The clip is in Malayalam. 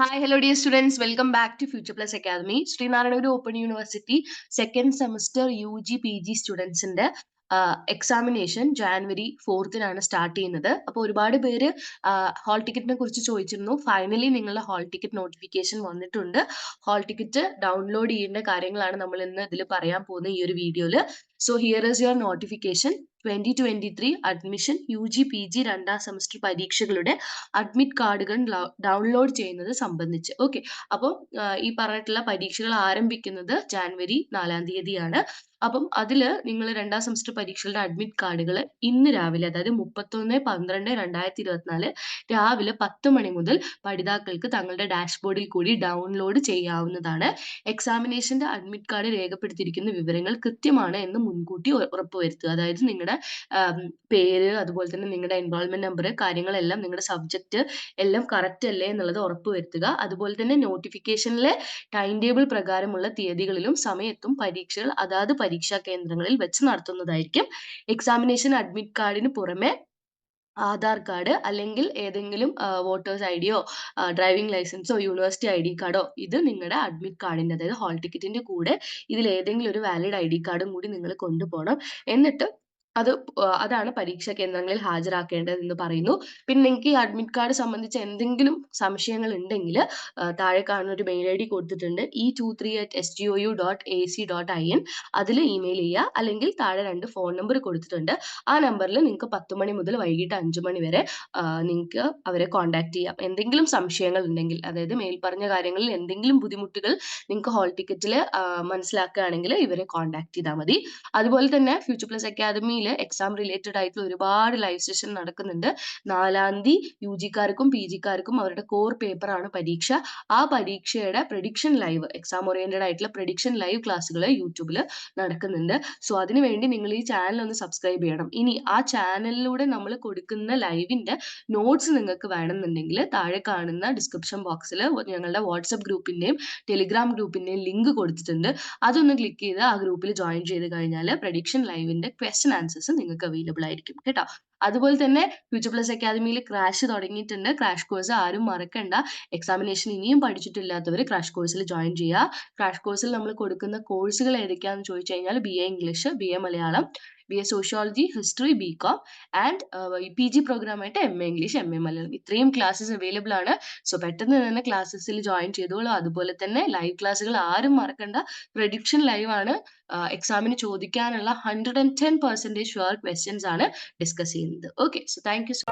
Hi, hello dear students welcome back to future plus academy Sreenarayanaguru open university second semester U G P G സ്റ്റുഡൻസിന്റെ examination January ഫോർത്തിനാണ് സ്റ്റാർട്ട് ചെയ്യുന്നത്. അപ്പോൾ ഒരുപാട് പേര് ഹാൾ ടിക്കറ്റിനെ കുറിച്ച് ചോദിച്ചിരുന്നു. ഫൈനലി നിങ്ങളുടെ ഹാൾ ടിക്കറ്റ് നോട്ടിഫിക്കേഷൻ വന്നിട്ടുണ്ട്. ഹാൾ ടിക്കറ്റ് ഡൗൺലോഡ് ചെയ്യേണ്ട കാര്യങ്ങളാണ് നമ്മൾ ഇന്ന് ഇതിൽ പറയാൻ പോകുന്നത് ഈ ഒരു വീഡിയോയിൽ so here is your notification twenty twenty three admission U G P G രണ്ടാം സെമസ്റ്റർ പരീക്ഷകളുടെ അഡ്മിറ്റ് കാർഡുകൾ ഡൗൺലോഡ് ചെയ്യുന്നത് സംബന്ധിച്ച്. ഓക്കെ അപ്പോൾ ഈ പറഞ്ഞിട്ടുള്ള പരീക്ഷകൾ ആരംഭിക്കുന്നത് ജാനുവരി നാലാം തീയതിയാണ്. അപ്പം അതിൽ നിങ്ങൾ രണ്ടാം സെമസ്റ്റർ പരീക്ഷകളുടെ അഡ്മിറ്റ് കാർഡുകൾ ഇന്ന് രാവിലെ അതായത് മുപ്പത്തൊന്ന് പന്ത്രണ്ട് രണ്ടായിരത്തി ഇരുപത്തിനാല് രാവിലെ പത്ത് മണി മുതൽ പഠിതാക്കൾക്ക് തങ്ങളുടെ ഡാഷ്ബോർഡിൽ കൂടി ഡൗൺലോഡ് ചെയ്യാവുന്നതാണ്. എക്സാമിനേഷന്റെ അഡ്മിറ്റ് കാർഡ് രേഖപ്പെടുത്തിയിരിക്കുന്ന വിവരങ്ങൾ കൃത്യമാണ് എന്ന് മുൻകൂട്ടി ഉറപ്പുവരുത്തുക അതായത് നിങ്ങളുടെ പേര് അതുപോലെ തന്നെ നിങ്ങളുടെ എൻറോൾമെന്റ് നമ്പർ കാര്യങ്ങളെല്ലാം നിങ്ങളുടെ സബ്ജക്റ്റ് എല്ലാം കറക്റ്റ് അല്ലേ എന്നുള്ളത് ഉറപ്പുവരുത്തുക അതുപോലെ തന്നെ നോട്ടിഫിക്കേഷനിലെ ടൈം ടേബിൾ പ്രകാരമുള്ള തീയതികളിലും സമയത്തും പരീക്ഷകൾ അതാത് പരീക്ഷാ കേന്ദ്രങ്ങളിൽ വെച്ച് നടത്തുന്നതായിരിക്കും. എക്സാമിനേഷൻ അഡ്മിറ്റ് കാർഡിന് പുറമെ ആധാർ കാർഡ് അല്ലെങ്കിൽ ഏതെങ്കിലും വോട്ടേഴ്സ് ഐ ഡിയോ ഡ്രൈവിംഗ് ലൈസൻസോ യൂണിവേഴ്സിറ്റി ഐ ഡി കാർഡോ ഇത് നിങ്ങളുടെ അഡ്മിറ്റ് കാർഡിന്റെ അതായത് ഹോൾ ടിക്കറ്റിന്റെ കൂടെ ഇതിൽ ഏതെങ്കിലും ഒരു വാലിഡ് ഐ ഡി കാർഡും കൂടി നിങ്ങൾ കൊണ്ടുപോകണം. എന്നിട്ട് അത് അതാണ് പരീക്ഷാ കേന്ദ്രങ്ങളിൽ ഹാജരാക്കേണ്ടത് എന്ന് പറയുന്നു. പിന്നെ നിങ്ങൾക്ക് ഈ അഡ്മിറ്റ് കാർഡ് സംബന്ധിച്ച് എന്തെങ്കിലും സംശയങ്ങൾ ഉണ്ടെങ്കിൽ താഴെ കാണുന്ന ഒരു മെയിൽ ഐ ഡി കൊടുത്തിട്ടുണ്ട്. E two three at S G O U dot A C dot I N അതിൽ ഇമെയിൽ ചെയ്യുക. അല്ലെങ്കിൽ താഴെ രണ്ട് ഫോൺ നമ്പർ കൊടുത്തിട്ടുണ്ട്. ആ നമ്പറിൽ നിങ്ങൾക്ക് പത്ത് മണി മുതൽ വൈകിട്ട് അഞ്ച് മണി വരെ നിങ്ങൾക്ക് അവരെ കോൺടാക്ട് ചെയ്യാം. എന്തെങ്കിലും സംശയങ്ങൾ ഉണ്ടെങ്കിൽ അതായത് മേൽപ്പറഞ്ഞ പറഞ്ഞ കാര്യങ്ങളിൽ എന്തെങ്കിലും ബുദ്ധിമുട്ടുകൾ നിങ്ങൾക്ക് ഹോൾ ടിക്കറ്റിൽ മനസ്സിലാക്കുകയാണെങ്കിൽ ഇവരെ കോൺടാക്ട് ചെയ്താൽ മതി. അതുപോലെ തന്നെ ഫ്യൂച്ചർ പ്ലസ് അക്കാദമിയിൽ എക്സാം റിലേറ്റഡ് ആയിട്ടുള്ള ഒരുപാട് ലൈവ് സെഷൻ നടക്കുന്നുണ്ട്. നാലാം തീയതി യു ജിക്കാർക്കും പി ജിക്കാർക്കും അവരുടെ കോർ പേപ്പർ ആണ് പരീക്ഷ. ആ പരീക്ഷയുടെ പ്രഡിക്ഷൻ ലൈവ് എക്സാം ഓറിയന്റഡ് ആയിട്ടുള്ള പ്രഡിക്ഷൻ ലൈവ് ക്ലാസ്സുകൾ യൂട്യൂബിൽ നടക്കുന്നുണ്ട്. സോ അതിനു വേണ്ടി നിങ്ങൾ ഈ ചാനൽ ഒന്ന് സബ്സ്ക്രൈബ് ചെയ്യണം. ഇനി ആ ചാനലിലൂടെ നമ്മൾ കൊടുക്കുന്ന ലൈവിന്റെ നോട്ട്സ് നിങ്ങൾക്ക് വേണമെന്നുണ്ടെങ്കിൽ താഴെ കാണുന്ന ഡിസ്ക്രിപ്ഷൻ ബോക്സിൽ ഞങ്ങളുടെ വാട്സപ്പ് ഗ്രൂപ്പിന്റെയും ടെലിഗ്രാം ഗ്രൂപ്പിന്റെയും ലിങ്ക് കൊടുത്തിട്ടുണ്ട്. അതൊന്ന് ക്ലിക്ക് ചെയ്ത് ആ ഗ്രൂപ്പിൽ ജോയിൻ ചെയ്ത് കഴിഞ്ഞാൽ പ്രഡിക്ഷൻ ലൈവിന്റെ ക്വസ്റ്റൻ ആൻസേഴ്സ് നിങ്ങൾക്ക് അവൈലബിൾ ആയിരിക്കും കേട്ടോ? അതുപോലെ തന്നെ ഫ്യൂച്ചർ പ്ലസ് അക്കാദമിയിൽ ക്രാഷ് തുടങ്ങിയിട്ടുണ്ട്. ക്രാഷ് കോഴ്സ് ആരും മറക്കണ്ട. എക്സാമിനേഷൻ ഇനിയും പഠിച്ചിട്ടില്ലാത്തവർ ക്രാഷ് കോഴ്സിൽ ജോയിൻ ചെയ്യുക. ക്രാഷ് കോഴ്സിൽ നമ്മൾ കൊടുക്കുന്ന കോഴ്സുകൾ ഏതൊക്കെയാണെന്ന് ചോദിച്ചു കഴിഞ്ഞാൽ B A English B A Malayalam B A sociology history B com and P G പ്രോഗ്രാമായിട്ട് M A English M A Malayalam ഇത്രയും ക്ലാസ്സസ് അവൈലബിൾ ആണ്. സോ പെട്ടെന്ന് തന്നെ ക്ലാസ്സസിൽ ജോയിൻ ചെയ്തോളൂ. അതുപോലെ തന്നെ ലൈവ് ക്ലാസ്സുകൾ ആരും മറക്കണ്ട. പ്രഡിക്ഷൻ ലൈവ് ആണ്. എക്സാമിന് ചോദിക്കാനുള്ള hundred and ten percentage sure questions ആണ് ഡിസ്കസ് ചെയ്യുന്നത്. Okay so thank you so